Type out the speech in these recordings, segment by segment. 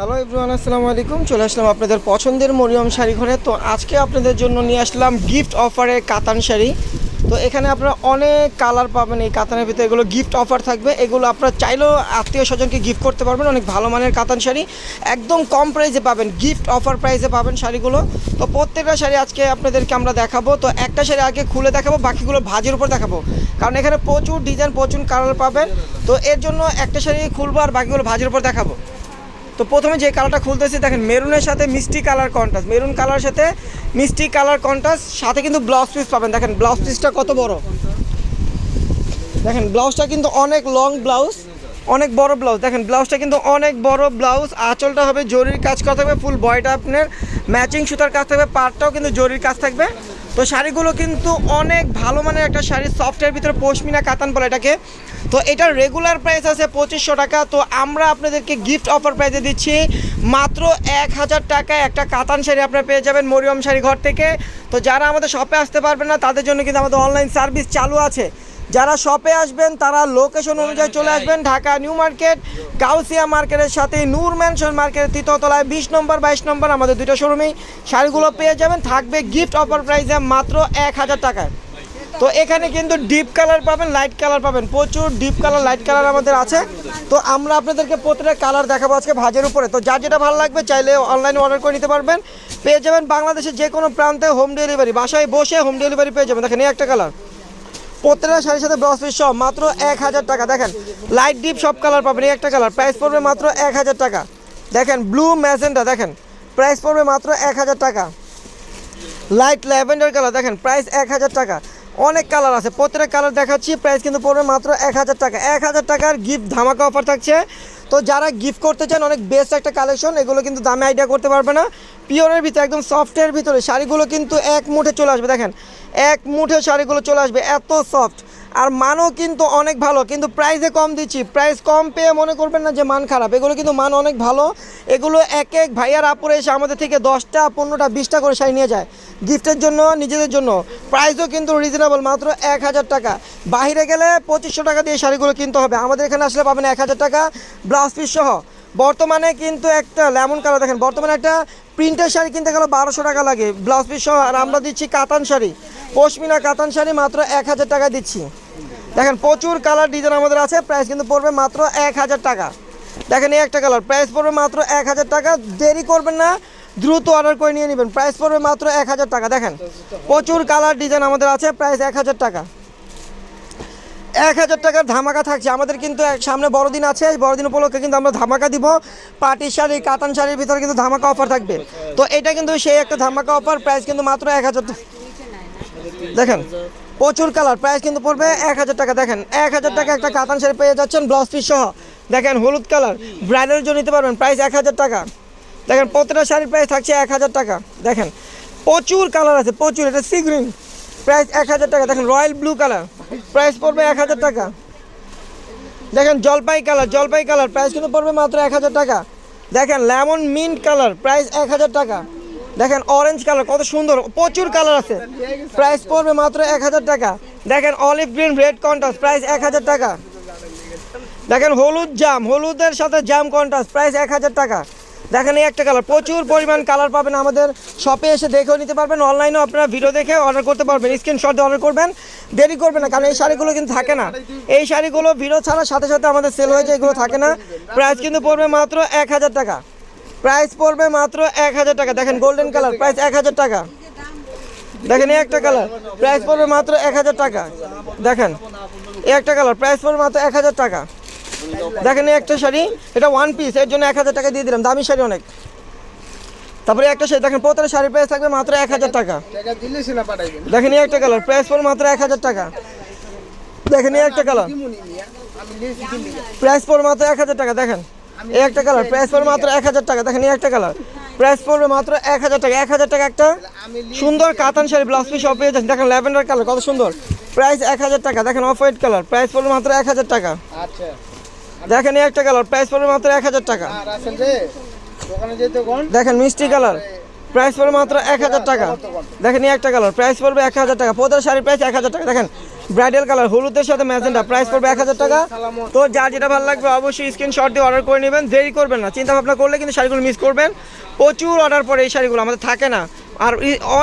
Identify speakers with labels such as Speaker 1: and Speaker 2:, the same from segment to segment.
Speaker 1: Hello everyone, আসসালামু আলাইকুম। চলে আসলাম আপনাদের পছন্দের মরিয়ম শাড়ি ঘরে। তো আজকে আপনাদের জন্য নিয়ে আসলাম গিফট অফারে কাতান শাড়ি। তো এখানে আপনারা অনেক কালার পাবেন এই কাতানের ভিতরে। এগুলো গিফট অফার থাকবে। এগুলো আপনারা চাইলেও আত্মীয় স্বজনকে গিফট করতে পারবেন। অনেক ভালো মানের কাতান শাড়ি। একদম কম প্রাইসে পাবেন। গিফট অফার প্রাইসে পাবেন শাড়িগুলো। তো প্রত্যেকটা শাড়ি আজকে আপনাদেরকে আমরা দেখাবো। তো একটা শাড়ি আগে খুলে দেখাবো, বাকিগুলো ভাজের উপর দেখাবো। কারণ এখানে প্রচুর ডিজাইন প্রচুর কালার পাবেন। তো এর জন্য একটা শাড়ি খুলবো আর বাকিগুলো ভাজের উপর দেখাবো। তো প্রথমে যে কালারটা খুলতেছি, দেখেন মেরুনের সাথে মিষ্টি কালার কন্ট্রাস্ট মেরুন কালার সাথে মিষ্টি কালার কন্ট্রাস্ট সাথে কিন্তু ব্লাউজ পিস পাবেন। দেখেন ব্লাউজ পিসটা কত বড়? দেখেন ব্লাউজটা কিন্তু অনেক লং ব্লাউজ অনেক বড় ব্লাউজ দেখেন ব্লাউজটা কিন্তু অনেক বড় ব্লাউজ আঁচলটা হবে জরির কাজ করা থাকবে ফুল বয়টা আপনার ম্যাচিং সুতার কাজ থাকবে পার্টটাও কিন্তু জরির কাজ থাকবে। তো শাড়িগুলো কিন্তু অনেক ভালো মানের একটা শাড়ি সফটের ভিতরে পশমিনা কাতান বলে এটাকে। তো এটার রেগুলার প্রাইস আছে পঁচিশশো টাকা। তো আমরা আপনাদেরকে গিফট অফার প্রাইসে দিচ্ছি মাত্র এক হাজার টাকায় একটা কাতান শাড়ি আপনারা পেয়ে যাবেন মরিয়ম শাড়ি ঘর থেকে। তো যারা আমাদের শপে আসতে পারবেন না, তাদের জন্য কিন্তু আমাদের অনলাইন সার্ভিস চালু আছে। যারা শপে আসবেন, তারা লোকেশন অনুযায়ী চলে আসবেন ঢাকা নিউ মার্কেট কাউসিয়া মার্কেটের সাথে নূর ম্যানশন মার্কেটের তৃতীয়তলায় বিশ নম্বর, বাইশ নম্বর আমাদের দুটো শোরুমেই শাড়িগুলো পেয়ে যাবেন। থাকবে গিফট অফার প্রাইসে মাত্র এক হাজার টাকায়। তো এখানে কিন্তু ডিপ কালার পাবেন লাইট কালার পাবেন। প্রচুর ডিপ কালার লাইট কালার আমাদের আছে। তো আমরা আপনাদেরকে প্রতিটা কালার দেখাবো আজকে ভাজের উপরে। তো যার যেটা ভালো লাগবে, চাইলে অনলাইনে অর্ডার করে নিতে পারবেন। পেয়ে যাবেন বাংলাদেশের যে কোনো প্রান্তে হোম ডেলিভারি বাসায় বসে হোম ডেলিভারি পেয়ে যাবেন। দেখেন, এই একটা কালার প্রত্যেকটা শাড়ির সাথে ব্লাউজ পিস সব মাত্র এক হাজার টাকা। দেখেন লাইট ডিপ সব কালার পাবেন, এই একটা কালার প্রাইস পড়বে মাত্র এক হাজার টাকা। দেখেন ব্লু ম্যাজেন্টা দেখেন। প্রাইস পড়বে মাত্র এক হাজার টাকা। লাইট ল্যাভেন্ডার কালার দেখেন প্রাইস এক হাজার টাকা। অনেক কালার আছে। প্রত্যেকটা কালার দেখাচ্ছি প্রাইস কিন্তু পড়বে মাত্র এক হাজার টাকা। এক হাজার টাকার গিফট ধামাকা অফার থাকছে। তো যারা গিফট করতে চান, অনেক বেস্ট একটা কালেকশন এগুলো কিন্তু দামে আইডিয়া করতে পারবে না। পিওরের ভিতরে, একদম সফটের ভিতরে, শাড়িগুলো কিন্তু এক মুঠে চলে আসবে, দেখেন। এক মুঠে শাড়িগুলো চলে আসবে, এত সফট আর মানও কিন্তু অনেক ভালো, কিন্তু প্রাইসে কম দিচ্ছি। প্রাইস কম পেয়ে মনে করবেন না যে মান খারাপ। এগুলো কিন্তু মান অনেক ভালো। এগুলো এক এক ভাইয়ার আপুরে এসে আমাদের থেকে দশটা, পনেরোটা, বিশটা করে শাড়ি নিয়ে যায়। গিফটের জন্য, নিজেদের জন্য। প্রাইসও কিন্তু রিজনেবল মাত্র এক হাজার টাকা। বাইরে গেলে পঁচিশশো টাকা দিয়ে শাড়িগুলো কিনতে হবে। আমাদের এখানে আসলে পাবেন এক হাজার টাকা। ব্লাউজ পিস সহ। বর্তমানে কিন্তু একটা লেমন কালার দেখেন। বর্তমানে একটা প্রিন্টের শাড়ি কিনতে গেলে বারোশো টাকা লাগে। ব্লাউজ পিস সহ। আর আমরা দিচ্ছি কাতান শাড়ি। পশমিনা কাতান শাড়ি মাত্র এক হাজার টাকা দিচ্ছি। দেখেন, প্রচুর কালার ডিজাইন আমাদের আছে। প্রাইস কিন্তু পড়বে মাত্র এক হাজার টাকা। দেখেন, এই একটা কালার প্রাইস পড়বে মাত্র এক হাজার টাকা। দেরি করবেন না। দ্রুত অর্ডার করে নিয়ে নেবেন। প্রাইস পড়বে মাত্র এক হাজার টাকা। দেখেন, প্রচুর কালার ডিজাইন আমাদের আছে প্রাইস এক হাজার টাকা। এক হাজার টাকার ধামাকা থাকছে। আমাদের কিন্তু সামনে বড়দিন আছে, এই বড়দিন উপলক্ষে কিন্তু আমরা ধামাকা দিব। পাটি শাড়ি, কাতান শাড়ির ভিতরে কিন্তু ধামাকা অফার থাকবে। তো এটা কিন্তু সেই একটা ধামাকা অফার প্রাইস কিন্তু মাত্র এক হাজার দেখেন, প্রচুর কালার প্রাইস কিন্তু পড়বে এক হাজার টাকা। দেখেন, এক হাজার টাকা একটা কাতান শাড়ি পেয়ে যাচ্ছেন ব্লাউজ পিস সহ। দেখেন, হলুদ কালার ব্রাইডালের জন্য নিতে পারবেন প্রাইস এক হাজার টাকা। দেখেন প্রত্যেকটা শাড়ির প্রাইস থাকছে এক হাজার টাকা। দেখেন, প্রচুর কালার আছে, প্রচুর, এটা সি গ্রিন প্রাইস এক হাজার টাকা। দেখেন রয়্যাল ব্লু কালার প্রাইস পড়বে এক হাজার টাকা। দেখেন, জলপাই কালার জলপাই কালার প্রাইস কিন্তু পড়বে মাত্র এক হাজার টাকা। দেখেন লেমন মিন্ট কালার প্রাইস এক হাজার টাকা। দেখেন অরেঞ্জ কালার কত সুন্দর, প্রচুর কালার আছে। প্রাইস পড়বে মাত্র এক হাজার টাকা। দেখেন olive green red contrast price এক হাজার টাকা। দেখেন, হলুদ জাম, হলুদের সাথে জাম কন্ট্রাস্ট প্রাইস এক হাজার টাকা। দেখেন এই একটা কালার প্রচুর পরিমাণ কালার পাবেন আমাদের শপে এসে দেখেও নিতে পারবেন অনলাইনেও আপনারা ভিডিও দেখে অর্ডার করতে পারবেন স্ক্রিনশট দিয়ে অর্ডার করবেন, দেরি করবেন না, কারণ এই শাড়িগুলো কিন্তু থাকে না। এই শাড়িগুলো ভিডিও ছাড়ার সাথে সাথে আমাদের সেল হয়ে যায়, এগুলো থাকে না। প্রাইস কিন্তু পড়বে মাত্র এক হাজার টাকা। প্রাইস পড়বে মাত্র এক হাজার টাকা। দেখেন গোল্ডেন কালার প্রাইস এক হাজার টাকা। দেখেন এই একটা কালার প্রাইস পড়বে মাত্র এক হাজার টাকা। দেখেন, এই একটা কালার প্রাইস পড়বে মাত্র এক হাজার টাকা। দেখেন একটা শাড়ি এটা ওয়ান পিস এর জন্য এক হাজার টাকা দিয়ে দিলাম দামি শাড়ি অনেক। তারপরে একটা শাড়ি দেখেন প্রত্যেকটা শাড়ির প্রাইস থাকবে মাত্র এক হাজার টাকা। দেখেন একটা কালার প্রাইস পড়বে মাত্র এক হাজার টাকা। দেখেন একটা কালার প্রাইস পড়বে মাত্র এক হাজার টাকা দেখেন। এই একটা কালার প্রাইস পড়বে মাত্র এক হাজার টাকা দেখেন এই একটা কালার প্রাইস পড়বে মাত্র এক হাজার টাকা এক হাজার টাকা একটা সুন্দর কাতান শাড়ি ব্লাউজ পিস সব পেয়ে যাচ্ছেন। দেখেন ল্যাভেন্ডার কালার কত সুন্দর। প্রাইস এক হাজার টাকা। দেখেন অফ হোয়াইট কালার প্রাইস পড়বে মাত্র এক হাজার টাকা।
Speaker 2: আচ্ছা।
Speaker 1: দেখেন এই একটা কালার প্রাইস পড়বে মাত্র এক হাজার টাকা। দেখেন মিষ্টি কালার প্রাইস পড়বে মাত্র এক হাজার টাকা। দেখেন এই একটা কালার প্রাইস পড়বে এক হাজার টাকা। প্রতিটা শাড়ির প্রাইস এক হাজার টাকা। দেখেন ব্রাইডাল কালার হলুদের সাথে ম্যাজেন্টা প্রাইস পড়বে এক হাজার টাকা। তো যার যেটা ভালো লাগবে অবশ্যই স্ক্রিনশট দিয়ে অর্ডার করে নেবেন। দেরি করবেন না। চিন্তা ভাবনা করলে কিন্তু শাড়িগুলো মিস করবেন। প্রচুর অর্ডার পরে এই শাড়িগুলো আমাদের থাকে না। আর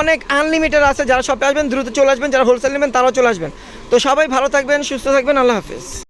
Speaker 1: অনেক আনলিমিটেড আছে, যারা সবাই আসবেন, দ্রুত চলে আসবেন, যারা হোলসেল নেবেন, তারাও চলে আসবেন। তো সবাই ভালো থাকবেন, সুস্থ থাকবেন, আল্লাহ হাফিজ।